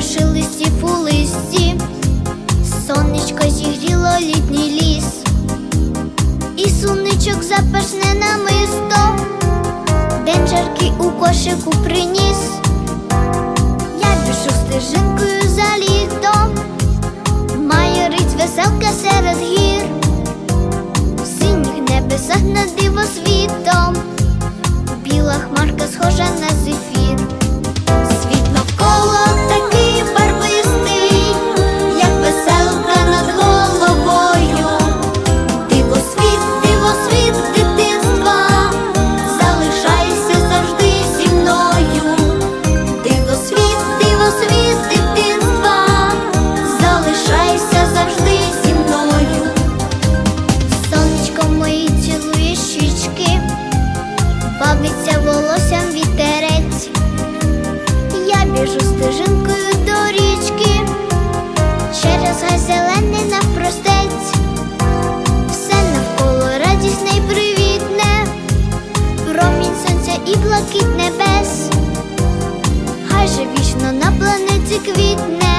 Крошились і у листі, сонечко зігріло літній ліс, і суничок запашне намисто, День жаркий у кошику приніс. і блакить небес, хай же вічно на планеті квітне.